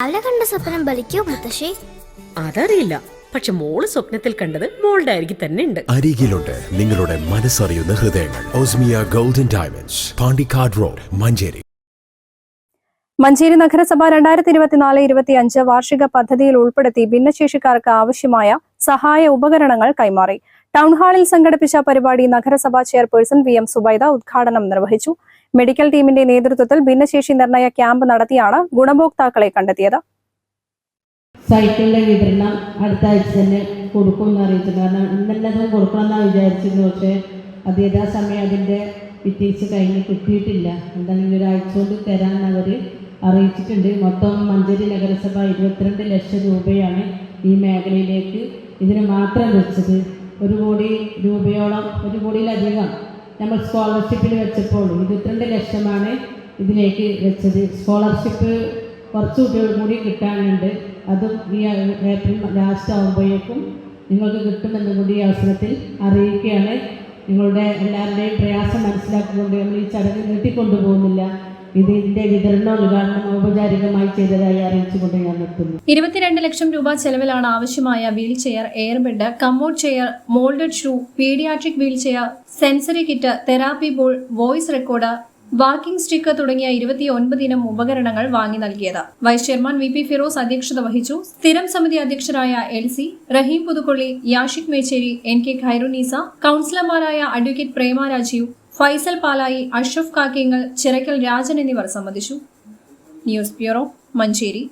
രാവിലെ കണ്ട സ്വപ്നം ബലിക്കോ മുത്തശ്ശി? അതറിയില്ല. പക്ഷെ മോൾ സ്വപ്നത്തിൽ കണ്ടത് മോളുടെ അരികിൽ തന്നെ ഉണ്ട്. അരികിലുണ്ട്. നിങ്ങളുടെ മനസ്സറിയുന്ന ഹൃദയങ്ങൾ. Osmia golden diamonds. Pandikkad road Manjeri. Manjeri നഗരസഭ രണ്ടായിരത്തി ഇരുപത്തിനാല് ഇരുപത്തിയഞ്ച് വാർഷിക പദ്ധതിയിൽ ഉൾപ്പെടുത്തി ഭിന്നശേഷിക്കാർക്ക് ആവശ്യമായ സഹായ ഉപകരണങ്ങൾ കൈമാറി. ടൗൺ ഹാളിൽ സംഘടിപ്പിച്ച പരിപാടി നഗരസഭാ ചെയർപേഴ്സൺ വി എം സുബൈദ ഉദ്ഘാടനം നിർവഹിച്ചു. മെഡിക്കൽ ടീമിന്റെ നേതൃത്വത്തിൽ ഭിന്നശേഷി നിർണയ ക്യാമ്പ് നടത്തിയാണ് ഗുണഭോക്താക്കളെ കണ്ടെത്തിയത്. സൈക്കിളിന്റെ വിതരണം അടുത്ത ആഴ്ച തന്നെ കൊടുക്കുമെന്ന് അറിയിച്ചു. കാരണം ഇന്നെല്ലാം കൊടുക്കണമെന്നാണ് വിചാരിച്ചിരുന്നു പക്ഷേ അത് യഥാസമയം അതിന്റെ വിറ്റീച്ച് കഴിഞ്ഞ് കിട്ടിയിട്ടില്ല. എന്തായാലും ഒരാഴ്ച കൊണ്ട് തരാൻ അവർ അറിയിച്ചിട്ടുണ്ട്. മൊത്തം മഞ്ചേരി നഗരസഭ ഇരുപത്തിരണ്ട് ലക്ഷം രൂപയാണ് ഈ മേഖലയിലേക്ക് ഇതിന് മാത്രം വെച്ചത്. ഒരു കോടി രൂപയോളം ഒരു കോടിയിലധികം നമ്മൾ സ്കോളർഷിപ്പിൽ വെച്ചപ്പോൾ ഇരുപത്തിരണ്ട് ലക്ഷമാണ് ഇതിലേക്ക് വെച്ചത്. സ്കോളർഷിപ്പ് കുറച്ച് കുട്ടികൾ കൂടി കിട്ടാനുണ്ട്. അതും ഈ ഏപ്രിൽ ലാസ്റ്റ് ആകുമ്പോഴേക്കും നിങ്ങൾക്ക് കിട്ടുമെന്ന് കൂടി ഈ അവസരത്തിൽ അറിയിക്കുകയാണ്. നിങ്ങളുടെ എല്ലാവരുടെയും പ്രയാസം മനസ്സിലാക്കിക്കൊണ്ട് നമ്മൾ ഈ ചടങ്ങ് നീട്ടിക്കൊണ്ടുപോകുന്നില്ല. ഇതിന്റെ വിതരണ ഉദ്ഘാടനം ഔപചാരികമായി ചെയ്തതായി അറിയിച്ചുകൊണ്ട് ഞാൻ നിർത്തുന്നു. ഇരുപത്തിരണ്ട് ലക്ഷം രൂപ ചെലവിലാണ് ആവശ്യമായ wheel chair airbed commode chair moulded shoe paediatric wheel chair sensory kit therapy ball voice recorder walking stick തുടങ്ങിയ ഇരുപത്തി ഒൻപതിനം ഉപകരണങ്ങൾ വാങ്ങി നൽകിയത്. Vice chairman V P Firoz അധ്യക്ഷത വഹിച്ചു. സ്ഥിരം സമിതി അധ്യക്ഷരായ L C Raheem Puthukkolli Yashik Mecheri N K Khairunnisa കൌൺസിലർമാരായ advocate Prema Rajeev Faisal Palayi Ashraf Kakkiyangal Chirakkal Rajan എന്നിവർ സംബന്ധിച്ചു. News bureau Manjeri.